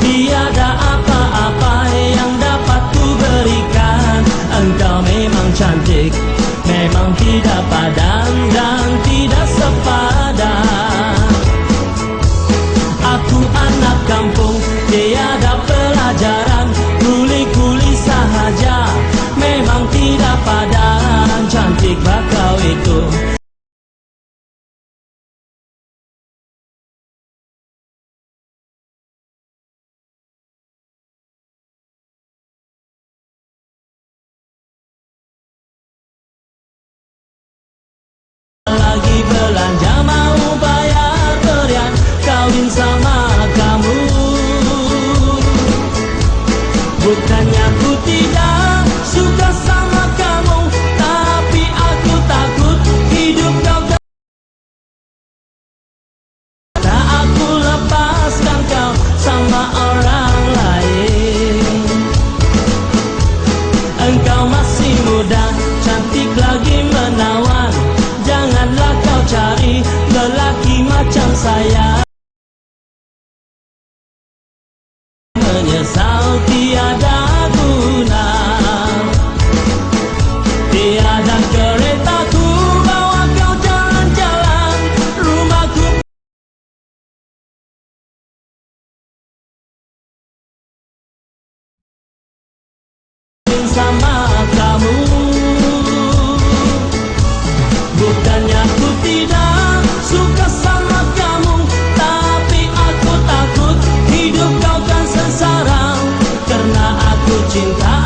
Tiada apa-apa yang dapat ku berikan. Engkau memang cantik Memang tidak padan dan tidak sepadan. Aku anak kampung Tiada pelajaran. Kuli-kuli sahaja Memang tidak padan. Cantik bakau itu. Bukannya ku tidak suka sama kamu Tapi aku takut hidup kau Tak aku lepaskan kau sama orang lain. Engkau masih muda, cantik lagi menawan. Janganlah kau cari lelaki macam saya sama kamu. Bukannya aku tidak suka sama kamu Tapi aku takut hidup kau kan sengsara. Karena aku cinta